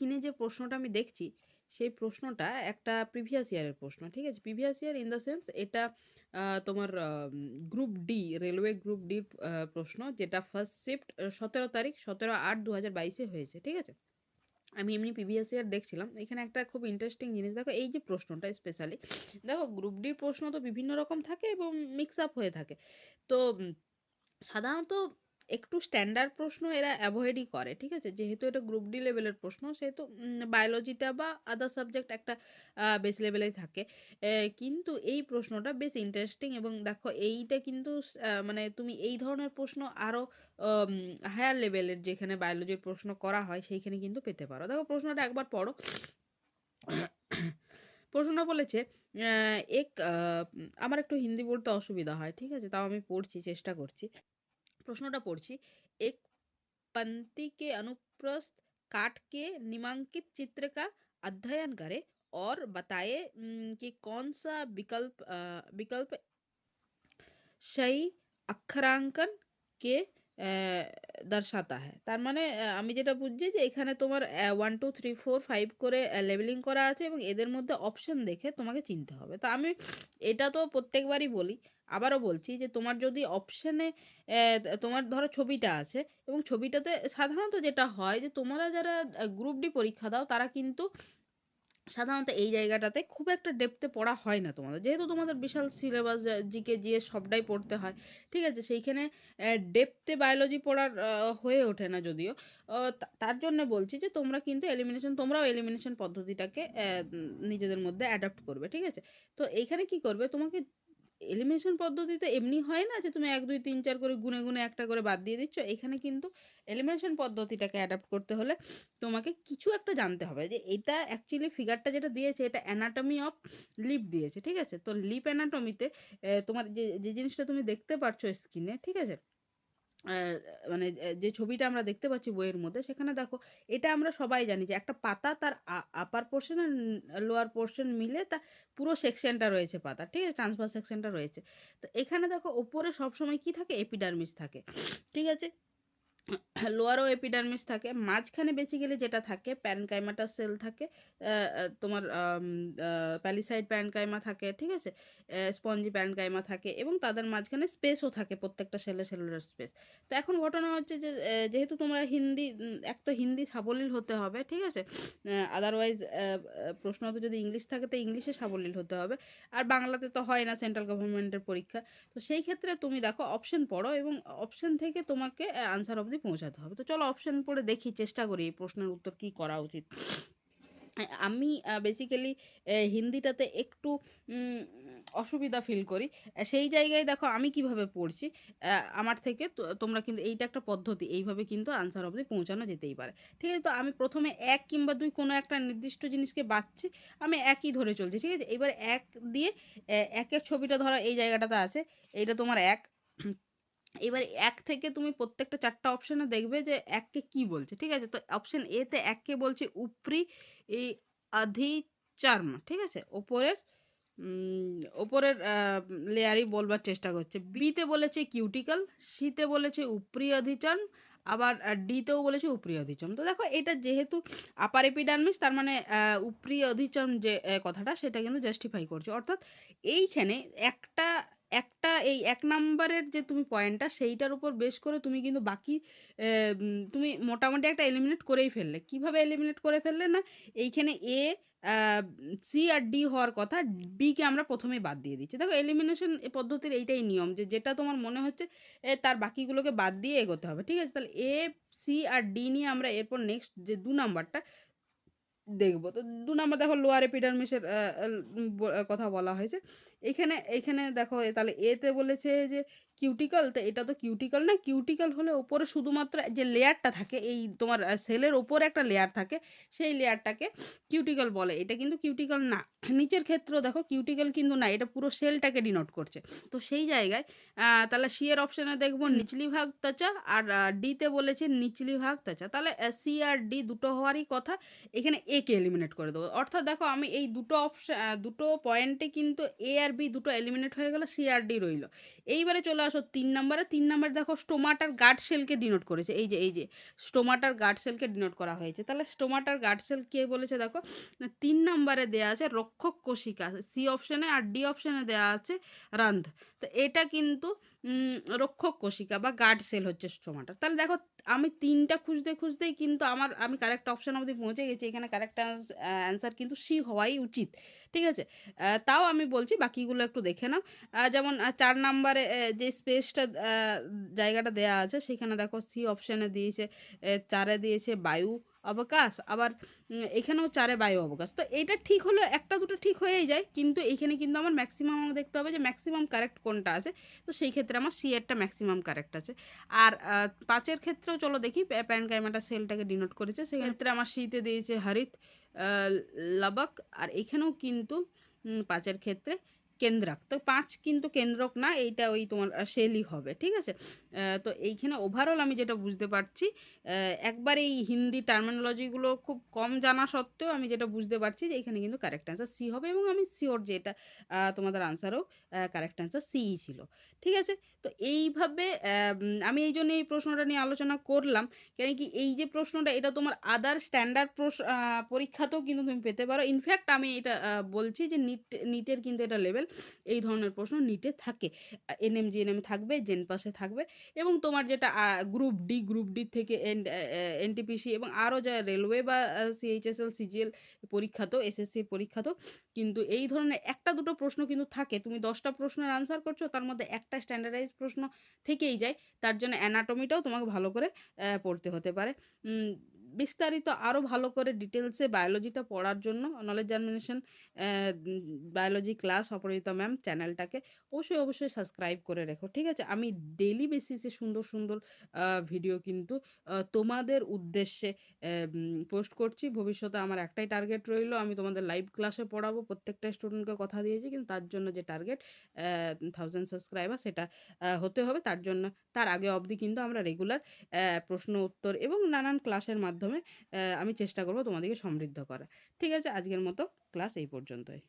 স্ক্রিনে যে প্রশ্নটা আমি দেখছি, সেই প্রশ্নটা একটা প্রিভিয়াস ইয়ারের প্রশ্ন, ঠিক আছে? Previous year in the sense এটা তোমার গ্রুপ ডি রেলওয়ে গ্রুপ ডির প্রশ্ন যেটা ফার্স্ট শিফট সতেরো তারিখ, সতেরো আট দু হাজার বাইশে হয়েছে, ঠিক আছে? আমি এমনি প্রিভিয়াস ইয়ার দেখছিলাম, এখানে একটা খুব ইন্টারেস্টিং জিনিস, দেখো এই যে প্রশ্নটা স্পেশালি দেখো গ্রুপ ডির প্রশ্ন তো বিভিন্ন রকম থাকে এবং মিক্স আপ হয়ে থাকে। তো সাধারণত একটু স্ট্যান্ডার্ড প্রশ্ন এরা অ্যাভয়েডই করে, ঠিক আছে? যেহেতু এটা গ্রুপ ডি লেভেলের প্রশ্ন, সেহেতু বায়োলজিটা বা আদার সাবজেক্ট একটা বেস লেভেলেই থাকে। কিন্তু এই প্রশ্নটা বেশ ইন্টারেস্টিং এবং দেখো এইটা কিন্তু মানে তুমি এই ধরনের প্রশ্ন আরও হায়ার লেভেলের যেখানে বায়োলজির প্রশ্ন করা হয়, সেইখানে কিন্তু পেতে পারো। দেখো প্রশ্নটা একবার পড়ো। প্রশ্নটা বলেছে এক আমার একটু হিন্দি বলতে অসুবিধা হয়, ঠিক আছে? তাও আমি পড়ছি, চেষ্টা করছি। প্রশ্নটা पढ़ी एक पंक्ति के अनुप्रस्थ काट के निमांकित चित्र का अध्ययन करें और बताए कि कौन सा विकल्प विकल्प सही अक्षरांकन के দর্শাতা হ্যাঁ তার মানে আমি যেটা বুঝছি যে, এখানে তোমার one two three four five করে লেবেলিং করা আছে এবং এদের মধ্যে অপশন দেখে তোমাকে চিনতে হবে। তা আমি এটা তো প্রত্যেকবারই বলি। আবারও বলছি যে, তোমার যদি অপশানে তোমার ধরো ছবিটা আছে এবং ছবিটাতে সাধারণত যেটা হয় যে, তোমরা যারা গ্রুপ ডি পরীক্ষা দাও, তারা কিন্তু সাধারণত এই জায়গাটাতে খুব একটা ডেপথে পড়া হয় না তোমাদের। যেহেতু তোমাদের বিশাল সিলেবাস জিকে জিএ সবটাই পড়তে হয়, ঠিক আছে? সেইখানে ডেপথে বায়োলজি পড়ার হয়ে ওঠে না যদিও। তার জন্য বলছি যে, তোমরা কিন্তু এলিমিনেশন তোমরাও এলিমিনেশন পদ্ধতিটাকে নিজেদের মধ্যে অ্যাডাপ্ট করবে, ঠিক আছে? তো এইখানে কি করবে? তোমাকে এলিমিনেশন পদ্ধতিতে এমনি হয় না যে তুমি এক, দুই, তিন, চার করে গুনে গুনে একটা করে বাদ দিয়ে দিচ্ছ। এখানে কিন্তু এলিমিনেশন পদ্ধতিটাকে অ্যাডাপ্ট করতে হলে তোমাকে কিছু একটা জানতে হবে যে এটা অ্যাকচুয়ালি ফিগারটা যেটা দিয়েছে এটা অ্যানাটমি অফ লিপ দিয়েছে, ঠিক আছে? তো লিপ অ্যানাটমিতে তোমার যে যে জিনিসটা তুমি দেখতে পাচ্ছ স্ক্রিনে ঠিক আছে? মানে যে ছবিটা আমরা দেখতে পাচ্ছি বইয়ের মধ্যে, সেখানে দেখো, এটা আমরা সবাই জানি যে একটা পাতা তার আপার পোর্শন আর লোয়ার পোর্শন মিলে তার পুরো সেকশনটা রয়েছে পাতা, ঠিক আছে? ট্রান্সফার সেকশনটা রয়েছে। তো এখানে দেখো, ওপরে সবসময় কি থাকে? এপিডার্মিস থাকে, ঠিক আছে? লোয়ারও এপিডার্মিস থাকে। মাঝখানে বেসিক্যালি যেটা থাকে প্যানকাইমাটা সেল থাকে। তোমার প্যালিসাইড প্যানকাইমা থাকে, ঠিক আছে? স্পঞ্জি প্যানকাইমা থাকে এবং তাদের মাঝখানে স্পেসও থাকে প্রত্যেকটা সেলে সেলুলার স্পেস তো এখন ঘটনা হচ্ছে যে যেহেতু তোমরা হিন্দি এক তো হিন্দি সাবলীল হতে হবে, ঠিক আছে? আদারওয়াইজ প্রশ্নত যদি ইংলিশ থাকে, তো ইংলিশে সাবলীল হতে হবে। আর বাংলাতে তো হয় না সেন্ট্রাল গভর্নমেন্টের পরীক্ষা। তো সেই ক্ষেত্রে তুমি দেখো অপশন পড়ো এবং অপশন থেকে তোমাকে আনসার অবধি পৌঁছাতে হবে। তো চলো অপশন পড়ে দেখি, চেষ্টা করি এই প্রশ্নের উত্তর কি করা উচিত। আমি বেসিক্যালি হিন্দিটাতে একটু অসুবিধা ফিল করি। সেই জায়গায় দেখো আমি কীভাবে পড়ছি আমার থেকে তোমরা কিন্তু এইটা একটা পদ্ধতি, এইভাবে কিন্তু আনসার অবধি পৌঁছানো যেতেই পারে। ঠিক আছে, তো আমি প্রথমে এক কিংবা দুই কোনো একটা নির্দিষ্ট জিনিসকে বাঁচছি আমি একই ধরে চলছি, ঠিক আছে? এবার এক দিয়ে একের ছবিটা ধরো, এই জায়গাটাতে আছে, এইটা তোমার এক। এবার এক থেকে তুমি প্রত্যেকটা চারটা অপশনে দেখবে যে এককে কি বলছে, ঠিক আছে? তো অপশন এ তে এককে বলছে উপরি, এই অধিচর্ম ঠিক আছে? ওপরের ওপরের লেয়ারই বলবার চেষ্টা করছে। বিতে বলেছে কিউটিক্যাল সিতে বলেছে উপরি অধিচর্ম আবার ডিতেও বলেছে উপরি অধিচর্ম তো দেখো, এটা যেহেতু আপার এপিডার্মিস তার মানে উপরি অধিচর্ম যে কথাটা, সেটা কিন্তু জাস্টিফাই করছে। অর্থাৎ এইখানে একটা একটা এই এক নাম্বারের যে তুমি পয়েন্টটা সেইটার উপর বেশ করে তুমি কিন্তু বাকি তুমি মোটামুটি একটা এলিমিনেট করেই ফেললে। কীভাবে এলিমিনেট করে ফেললে না? এইখানে এ সি আর ডি হওয়ার কথা বিকে আমরা প্রথমে বাদ দিয়ে দিচ্ছি। দেখো এলিমিনেশন পদ্ধতির এইটাই নিয়ম যে, যেটা তোমার মনে হচ্ছে তার বাকিগুলোকে বাদ দিয়ে এগোতে হবে, ঠিক আছে? তাহলে এ সি আর ডি নিয়ে আমরা এরপর নেক্সট যে দু নাম্বারটা দেখব। তো দু নাম্বার দেখো লোয়ার এপিডার্মিসের কথা বলা হয়েছে। এখানে এখানে দেখো এ তাহলে এতে বলেছে যে কিউটিক্যাল তো এটা তো কিউটিক্যাল না কিউটিক্যাল হলে ওপরে শুধুমাত্র যে লেয়ারটা থাকে এই তোমার সেলের ওপরে একটা লেয়ার থাকে সেই লেয়ারটাকে কিউটিক্যাল বলে। এটা কিন্তু কিউটিক্যাল না। নিচের ক্ষেত্রেও দেখো কিউটিক্যাল কিন্তু না এটা পুরো সেলটাকে ডিনোট করছে। তো সেই জায়গায় তাহলে সি এর অপশনে দেখব নিচলি ভাগ তাচা আর ডিতে বলেছে নিচলি ভাগ তাচা তাহলে সি আর ডি দুটো হওয়ারই কথা এখানে এ কে এলিমিনেট করে দেবো। অর্থাৎ দেখো আমি এই দুটো অপশন দুটো পয়েন্টে কিন্তু এ আর বি দুটো এলিমিনেট হয়ে গেল সি আর ডি রইল। এইবারে চলে আসো তিন নাম্বারে। তিন নাম্বারে দেখো স্টোমাটার গার্ড সেলকে ডিনোট করেছে। এই যে এই যে স্টোমাটার গার্ড সেলকে ডিনোট করা হয়েছে। তাহলে স্টোমাটার গার্ড সেল কে বলেছে দেখো, তিন নাম্বারে দেয়া আছে রক্ষক কোশিকা সি অপশানে আর ডি অপশানে দেয়া আছে রান্ধ। তো এটা কিন্তু রক্ষক কোশিকা বা গার্ড সেল হচ্ছে স্টোমাটার তাহলে দেখো আমি তিনটা খুঁজতে খুঁজতেই কিন্তু আমার, আমি কারেক্ট অপশান অবধি পৌঁছে গেছি। এখানে কারেক্ট অ্যান্সার কিন্তু সি হওয়াই উচিত, ঠিক আছে? তাও আমি বলছি, বাকিগুলো একটু দেখে নাও। যেমন চার নাম্বারে যে স্পেসটা জায়গাটা দেয়া আছে, সেখানে দেখো সি অপশানে দিয়েছে চারে দিয়েছে বায়ু অবকাশ, আবার এখানেও চারে বায়ু অবকাশ। তো এটা ঠিক হলো, একটা দুটো ঠিক হয়েই যায়, কিন্তু এইখানে কিন্তু আমার ম্যাক্সিমাম আমাকে দেখতে হবে যে ম্যাক্সিমাম কারেক্ট কোনটা আছে। তো সেই ক্ষেত্রে আমার সি এরটা ম্যাক্সিমাম কারেক্ট আছে। আর পাঁচের ক্ষেত্রেও চলো দেখি প্যান কাইমাটা সেলটাকে ডিনোট করেছে। সেক্ষেত্রে আমার সিতে দিয়েছে হরিত লাবক, আর এখানেও কিন্তু পাঁচের ক্ষেত্রে কেন্দ্রক। তো পাঁচ কিন্তু কেন্দ্রক না, এইটা ওই তোমার সেলই হবে, ঠিক আছে? তো এইখানে ওভারঅল আমি যেটা বুঝতে পারছি একবার এই হিন্দি টার্মিনোলজিগুলো খুব কম জানা সত্ত্বেও আমি যেটা বুঝতে পারছি যে এখানে কিন্তু কারেক্ট অ্যান্সার সি হবে এবং আমি শিওর যে এটা তোমাদের আনসারও কারেক্ট অ্যান্সার সিই ছিল, ঠিক আছে? তো এইভাবে আমি এই জন্য এই প্রশ্নটা নিয়ে আলোচনা করলাম, কেন কি এই যে প্রশ্নটা, এটা তোমার আদার স্ট্যান্ডার্ড পরীক্ষাতেও কিন্তু তুমি পেতে পারো। ইনফ্যাক্ট আমি এটা বলছি যে নিট নিটের কিন্তু এটা লেভেল এই ধরনের প্রশ্ন নিটে থাকে। এনএম জিএনএম থাকবে জেন পাশে থাকবে এবং তোমার যেটা গ্রুপ ডি গ্রুপ ডি থেকে এনটিপিসি এবং আরও যা রেলওয়ে বা সিএইচএসএল সিজিএল পরীক্ষাতেও এসএসসির পরীক্ষা তো কিন্তু এই ধরনের একটা দুটো প্রশ্ন কিন্তু থাকে। তুমি দশটা প্রশ্নের আনসার করছ, তার মধ্যে একটা স্ট্যান্ডার্ডাইজ প্রশ্ন থেকেই যায়। তার জন্য অ্যানাটমিটাও তোমাকে ভালো করে পড়তে হতে পারে। বিস্তারিত আরও ভালো করে ডিটেলসে বায়োলজিটা পড়ার জন্য knowledge germination biology class Aparajita ma'am চ্যানেলটাকে অবশ্যই অবশ্যই সাবস্ক্রাইব করে রেখো, ঠিক আছে? আমি ডেলি বেসিসে সুন্দর সুন্দর ভিডিও কিন্তু তোমাদের উদ্দেশ্যে পোস্ট করছি। ভবিষ্যতে আমার একটাই টার্গেট রইল, আমি তোমাদের লাইভ ক্লাসে পড়াবো, প্রত্যেকটা স্টুডেন্টকে কথা দিয়েছি, কিন্তু তার জন্য যে টার্গেট থাউজেন্ড সাবস্ক্রাইবার সেটা হতে হবে। তার জন্য, তার আগে অবধি কিন্তু আমরা রেগুলার প্রশ্ন উত্তর এবং নানান ক্লাসের মাধ্যমে আহ, আমি চেষ্টা করব তোমাদেরকে সমৃদ্ধ করা ঠিক আছে আজকের মতো ক্লাস এই পর্যন্তই।